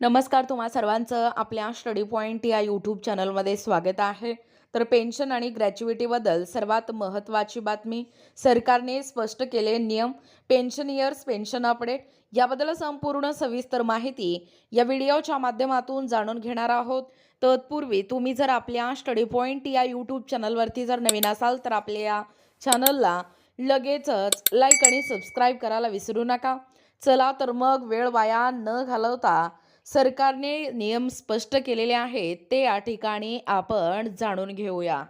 नमस्कार तुम्हा सर्वांचं आपल्या स्टडी पॉईंट या यूट्यूब चॅनलमध्ये स्वागत आहे. तर पेन्शन आणि ग्रॅच्युइटीबद्दल सर्वात महत्त्वाची बातमी सरकारने स्पष्ट केले नियम पेन्शन इयर्स पेन्शन अपडेट याबद्दल संपूर्ण सविस्तर माहिती या व्हिडिओच्या माध्यमातून जाणून घेणार आहोत. तत्पूर्वी तुम्ही जर आपल्या स्टडी पॉईंट या यूट्यूब चॅनलवरती जर नवीन असाल तर आपल्या या चॅनलला लगेचच लाईक आणि सबस्क्राईब करायला विसरू नका. चला तर मग वेळ वाया न घालवता सरकारने नियम स्पष्ट केलेले आहेत ते या ठिकाणी आपण जाणून घेऊया.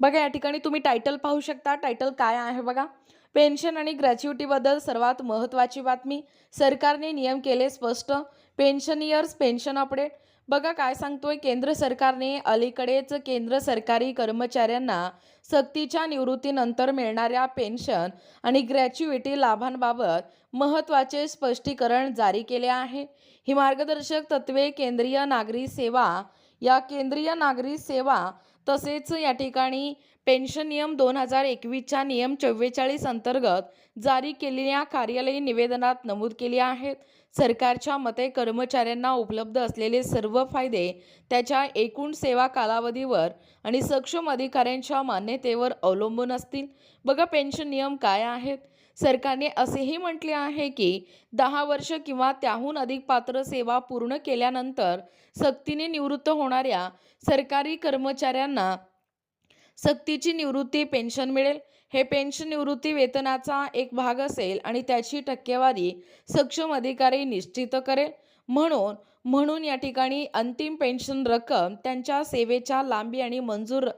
बघा या ठिकाणी तुम्ही टायटल पाहू शकता. टायटल काय आहे बघा? पेन्शन आणि ग्रॅच्युटीबद्दल सर्वात महत्त्वाची बातमी. सरकारने नियम केले स्पष्ट. पेन्शन इयर्स पेन्शन अपडेट बघा काय सांगतोय केंद्र सरकारने अलीकडेच केंद्र सरकारी कर्मचाऱ्यांना सक्तीच्या निवृत्तीनंतर मिळणाऱ्या पेन्शन आणि ग्रॅच्युइटी लाभांबाबत महत्त्वाचे स्पष्टीकरण जारी केले आहे. ही मार्गदर्शक तत्वे केंद्रीय नागरी सेवा या केंद्रीय नागरी सेवा तसेच या ठिकाणी पेन्शन नियम दोन हजार एकवीसच्या नियम चव्वेचाळीस अंतर्गत जारी केलेल्या कार्यालयीन निवेदनात नमूद केली आहेत. सरकारच्या मते कर्मचाऱ्यांना उपलब्ध असलेले सर्व फायदे त्याच्या एकूण सेवा कालावधीवर आणि सक्षम अधिकाऱ्यांच्या मान्यतेवर अवलंबून असतील. बघा पेन्शन नियम काय आहेत? सरकारने असेही म्हटले आहे की दहा वर्ष किंवा त्याहून अधिक पात्र सेवा पूर्ण केल्यानंतर सक्तीने निवृत्त होणाऱ्या सरकारी कर्मचाऱ्यांना सक्तीची निवृत्ती पेन्शन मिळेल. हे पेन्शन निवृत्ती वेतनाचा एक भाग असेल आणि त्याची टक्केवारी सक्षम अधिकारी निश्चित करेल. म्हणून म्हणून या ठिकाणी अंतिम पेन्शन रक्कम त्यांच्या सेवेच्या लांबी आणि मंजूर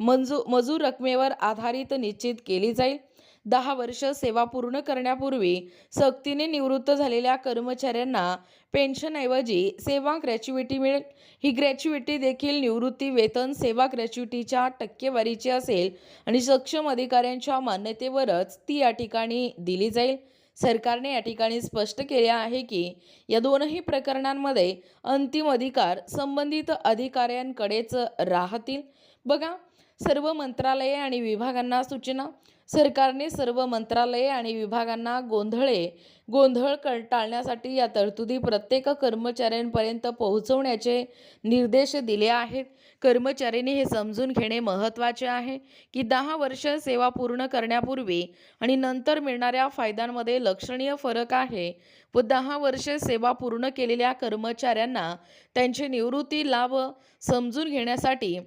मंजू मजूर रकमेवर आधारित निश्चित केली जाईल. दहा वर्ष सेवा पूर्ण करण्यापूर्वी सक्तीने निवृत्त झालेल्या कर्मचाऱ्यांना पेन्शनऐवजी सेवा ग्रॅच्युइटी मिळेल ही ग्रॅच्युइटी देखील निवृत्ती वेतन सेवा ग्रॅच्युइटीच्या टक्केवारीची असेल आणि सक्षम अधिकाऱ्यांच्या मान्यतेवरच ती या ठिकाणी दिली जाईल. सरकारने या ठिकाणी स्पष्ट केले आहे की या दोनही प्रकरणांमध्ये अंतिम अधिकार संबंधित अधिकाऱ्यांकडेच राहतील. बघा सर्व मंत्रालये आणि विभागांना सूचना. सरकारने सर्व मंत्रालये आणि विभागांना गोंधळे गोंधळ क टाळण्यासाठी या तरतुदी प्रत्येक कर्मचाऱ्यांपर्यंत पोहोचवण्याचे निर्देश दिले आहेत. कर्मचाऱ्यांनी हे समजून घेणे महत्त्वाचे आहे की दहा वर्ष सेवा पूर्ण करण्यापूर्वी आणि नंतर मिळणाऱ्या फायद्यांमध्ये लक्षणीय फरक आहे व दहा वर्ष सेवा पूर्ण केलेल्या कर्मचाऱ्यांना त्यांचे निवृत्ती लाभ समजून घेण्यासाठी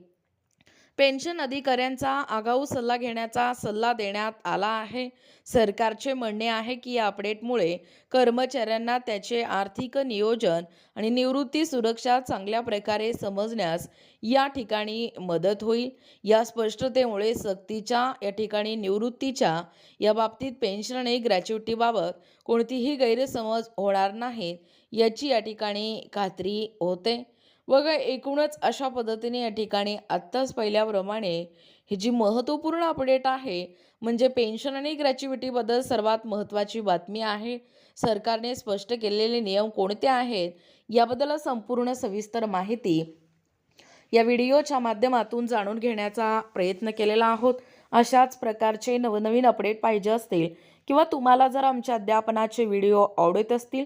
पेन्शन अधिकाऱ्यांचा आगाऊ सल्ला घेण्याचा सल्ला देण्यात आला आहे. सरकारचे म्हणणे आहे की या अपडेटमुळे कर्मचाऱ्यांना त्याचे आर्थिक नियोजन आणि निवृत्ती सुरक्षा चांगल्या प्रकारे समजण्यास या ठिकाणी मदत होईल. या स्पष्टतेमुळे सक्तीच्या या ठिकाणी निवृत्तीच्या या बाबतीत पेन्शन आणि ग्रॅच्युटीबाबत कोणतीही गैरसमज होणार नाहीत याची या ठिकाणी खात्री होते. बघा एकूणच अशा पद्धतीने या ठिकाणी आत्ताच पहिल्याप्रमाणे ही जी महत्त्वपूर्ण अपडेट आहे म्हणजे पेन्शन आणि ग्रॅच्युइटीबद्दल सर्वात महत्त्वाची बातमी आहे. सरकारने स्पष्ट केलेले नियम कोणते आहेत याबद्दल संपूर्ण सविस्तर माहिती या व्हिडिओच्या माध्यमातून जाणून घेण्याचा प्रयत्न केलेला आहोत. अशाच प्रकारचे नवनवीन अपडेट पाहिजे असतील किंवा तुम्हाला जर आमच्या अध्यापनाचे व्हिडिओ आवडत असतील